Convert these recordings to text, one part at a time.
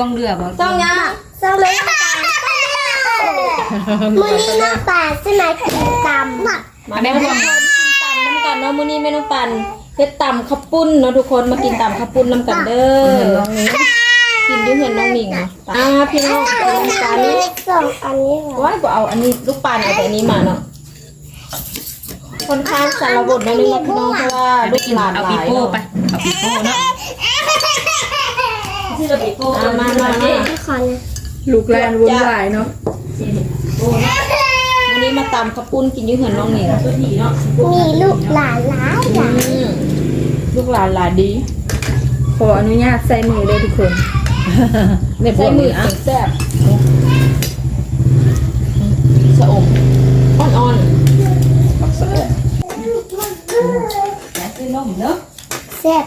วงเรือบ่ต้องยังสมัยน้ำตาลมื้อนี้น้ำตาลใช่ไหมกินตำมาแม่ทุกคนกินตำน้ำกันเนาะมื้อนี้แม่น้องปันเฮ็ดตำข้าวปุ้นเนาะทุกคนมากินตำข้าวปุ้นน้ำกันเด้อกินอยุ่เห็นน้องหมิงเนาะอ่าพี่น้องเอาน้ำตาลนี้สองอันนี้เหรอว้ายบ่เอาอันนี้ลูกปานเอาแต่อันนี้มาเนาะค่อนข้างสารบทนิดนึงนะพี่น้องเพราะว่าไปลูกกินหลานเอาหปีลายโป้เนาะไปเอาปีโป้เนาะ เอามามามาไม่ขอนะลูกแลนวุ่นวายเนาะวันนี้มาตำข้าวปุ้นกินอยุ่เห็นน้องหมิงมีลูกหลานหลายหลานอืมลูกหลานหลานดี ขออนุญาตใส่มือเลยทุกคนใช้มือเก็บแซ่บสะอมอ่อนแซ่บ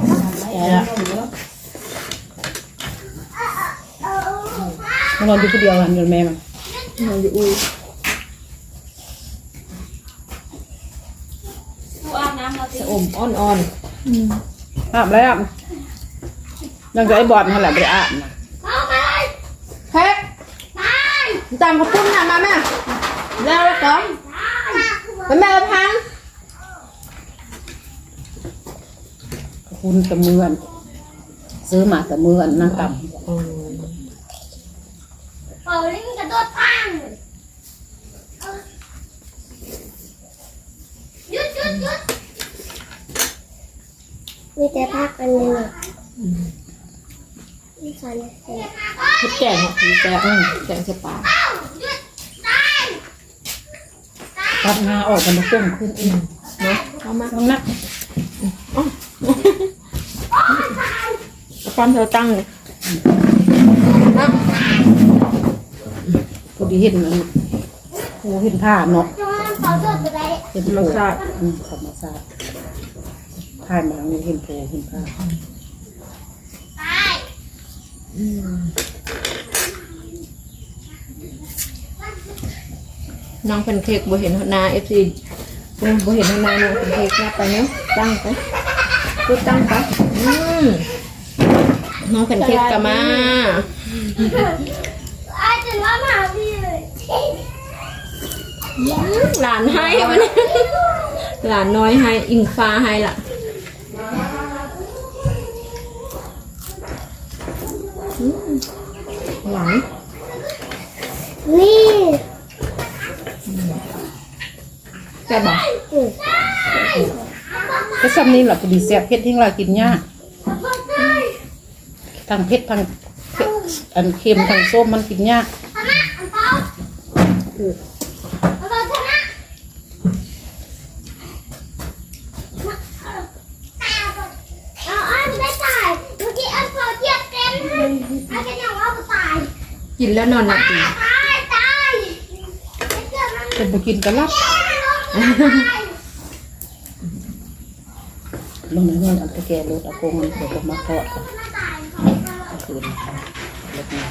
มันนอนอยู่คนเดียวกันกับแม่มันนอนอยู่อุ้ยๆสะอมอ่อนอาบแล้วอาบยังจะไอ้บอดมันแหละไปอาบนะเฮ้ยจำเขาปุ้นนะมาแม่แล้วก่อนแล้วแม่ละพังคุณตะเมือน ซื้อมาตะเมือนนะกับ เป่าลิ้นกระโดดพังหยุดหยุดหยุดมีแต่พัก อันหนึงอะนี่ฉันเสร็จๆพริกแกงอะพริกแกงอืมแกงใส่ปลาตัดงาออกกันมาปุ้งขึ้นเอีกเนาะเอามาต้องนักความเธอตั้งเลยพอดีเห็นมันโอ้เห็นผ้าเนาะเห็นโผล่อืมธรร ผ่ายมาทางนี้เห็นโผล่เห็นผ้าน้องเป็นเค้กบ่เห็นหน้าเอฟซีบ่เห็นหน้าน้องเป็นเค้กนะไปเนาะตั้งไปพูตั้งไปอืมน้องเป็นเค้กกะมาอาจารย์ว่ามาพี่หลานให้มันหลานน้อยให้อิงฟ้าให้ล่ะอืม หลานนี่แกบอกก็ซ้ำนี่แหละพอดีเสียบเพชรทิ้งเรากินยากทั้งเพชรทั้งเผ็ดอันเค็มทั้งส้มมันกินยาก เอาต่อชนะเอาอันได้ตายเมื่อกี้อันพอเทียบเต็มอันก็ยังว่าตาย กินแล้วนอนหลับดีตายตายไม่เกิดมันเป็นไปกินกันลับลงในเงินอันตะแกรถเอาโกงมันเดี๋ยวก็มาทอดกันคืนรถมา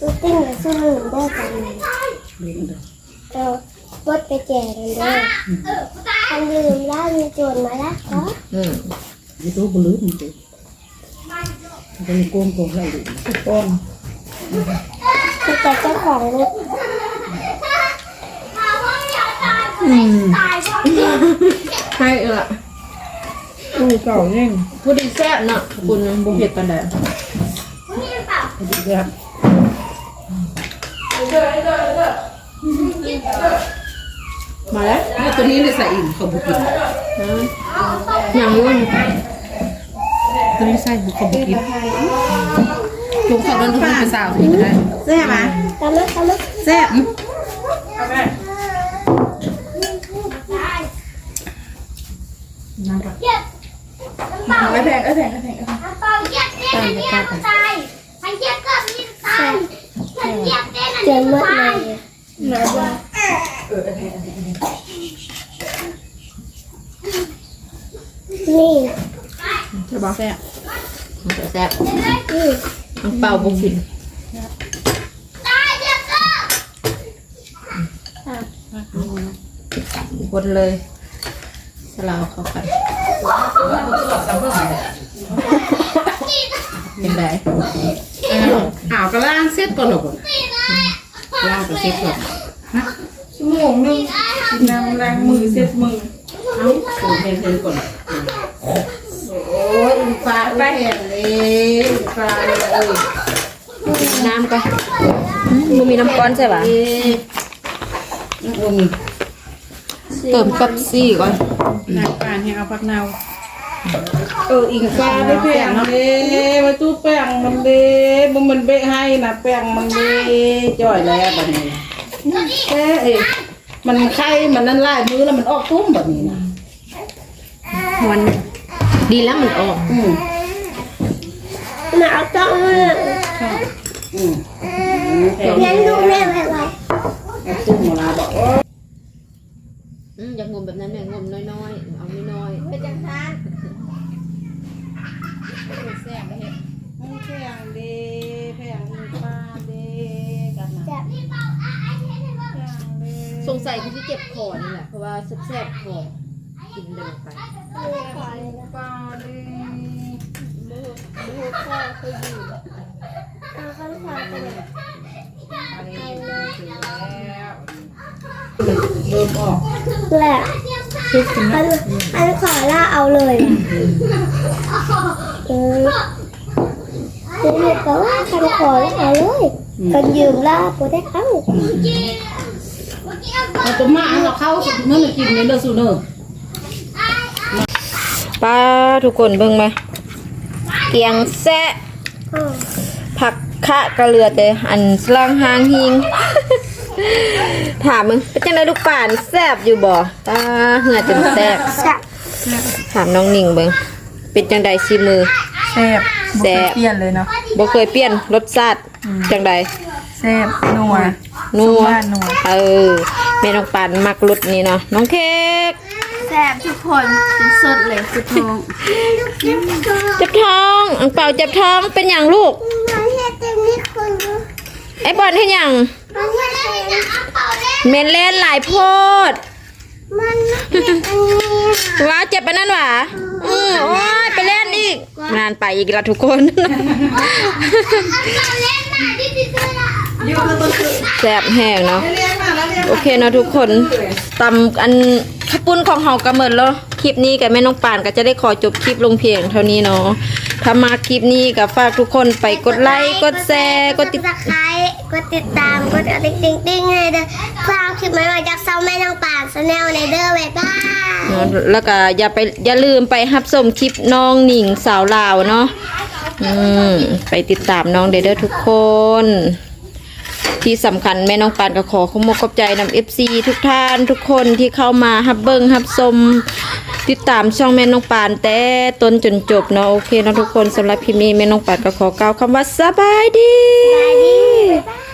ตัวติ้งกับสู้มือได้กันเลี้ยงเลยเราบดไปแจกกันด้วยอันลืมแล้วมีโจรมาแล้วเหรออืมไม่รู้บลืมจริงๆ จะมีโกงโกงอะไรอยู่โกงคือแต่เจ้าของรถอืมให้เออตู้เก่าเนี่ยพูดดีแซ่บเนาะคุณบุเห็ดปันใดพอดีครับมาแล้วตัวนี้เลยใส่อิ่มเขาบุกินอย่างยุ่ง ตัวนี้ใส่บุกเขาบุกินลุงขาโดนทุกคนเป็นสาวอีกได้แซ่บไหมตามมาตามมาแซ่บเย็บเป่าไอ้แพงไอ้แพงไอ้แพงเป่าเย็บเต้นอันนี้ก็ตายอันเย็บก็มีตายฉันเย็บเต้นอันนี้ก็ตายนี่ ใช่ปะแซ่บแซ่บนี่อังเปาบุกินตายเย็บก็คนเลยสลาวเข้ากันตเป็นไรอ้าวอ้าวก็ล้างเสร็จก่อนหรอกล้างก็เสร็จก่อนชั่วโมงหนึงกินน้ำล้างมือเซ็ตมือเอาสูเพิ่นๆก่อนโอ้ยอินฟ้า ไปเห็นเลยอินฟ้าเลยเอ้ยน้ำไปมันมีน้ำก้อนใช่ปะเอ๊ะอืมเติมแป๊บซี่ก่อนน้ำปานให้เอาพักเนาเอออิงฟ้าได้แป้งเด้มาตู้แป้งมันเด้บ่มันเบะให้นะแป้งมันเด้จ่อยแล้วบัดนี้แค่เอ้ยมันไข่มันนั่นลายมือแล้วมันออกตุ้มแบบนี้นะมันดีแล้วมันออกอืม หนาวจังเลยอืมงั้นดูแม่ไปไว้เอาตุ้มมาลาบอกอืมอย่างงมแบบนั้นเนี่ยงมน้อยๆ เอาน้อยเป็นจังซันๆแซ่บเห็นแป้งเด้แป้งอิงฟ้าเด้กันนะจับสงสัยที่เจ็บคอนี่แหละเพราะว่าแซ่บคอกินเดินไป ขอยนะฟ้าเด้เอาข้างขวาไปเลยอะไรถึงแล้วเริ่มออกแหละอันอันขอล่าเอาเลยเออเดี๋ยวก็ว่าคันขอล่าเอาเลยกันยืมล่าก็ได้เข้าเอาตัวมาเราเข้าสุดเมื่อเรากินเนี่ยเลือดสูเนอร์ป้าทุกคนเบิ่งมาเกียงแซะ ผักคะกระเลือแต่อันสลังหางหิง ถามมึงเป็นจังไดลูกป่านแซบอยู่บ่ตาเหือจนแซบจับถามน้องนิ่งเบิ่งเป็นจังไดซีมือแซ่บแซ่บเปลี่ยนเลยเนาะบ่เคยเปลี่ยนรสชาติจังไดแซ่บนัวนัวบ้านนัวเออแม่น้องปานมักรสนี้เนาะน้องเค้ก แสบทุกคนเป็นสดเลยสุดท้องเจ็บท้องอังเปาเจ็บท้องเป็นหยังลูกมันเฮ็ดเต็มที่คนไอ้บอลเฮ็ดหยังมันเฮ็ดเต็มที่เอาเลยเมนเล่นหลายโพดมันเฮ็ดอันนี้ว้าเจ็บปะนั่นหวะอือโอ้ยไปเล่นอีกนานไปอีกแล้วทุกคนเราเล่นมาดิจิทัลละแซ่บแห้งเนาะโอเคเนาะทุกคนตำอัน ข้าวปุ้นของเฮาก็หมดแล้วคลิปนี้กับแม่น้องปานก็จะได้ขอจบคลิปลงเพียงเท่านี้เนาะถ้ามาคลิปนี้ก็ฝากทุกคนไปกดไลค์กดแชร์กดติดตะไคร้กดติดตามกดกระดิ่งติ๊งติ๊งให้เด้อเพื่อเอาคลิปใหม่ๆจากเซาแม่นางป่านชาแนลในเด้อบ๊ายบาย เนาะแล้วก็อย่าไปอย่าลืมไปรับชมคลิปน้องหนิงสาวลาวเนาะอืมไปติดตามน้องเด้อทุกคน ที่สำคัญแม่น้องปานก็ขอขอบคุณขอบใจนำเอฟซีทุกท่านทุกคนที่เข้ามาฮับเบิงฮับสมติดตามช่องแม่น้องปานแต่ต้นจนจบเนาะโอเคเนาะทุกคนสำหรับพิมีแม่น้องปานก็ขอกล่าวคำว่าสบายดีบ๊ายบาย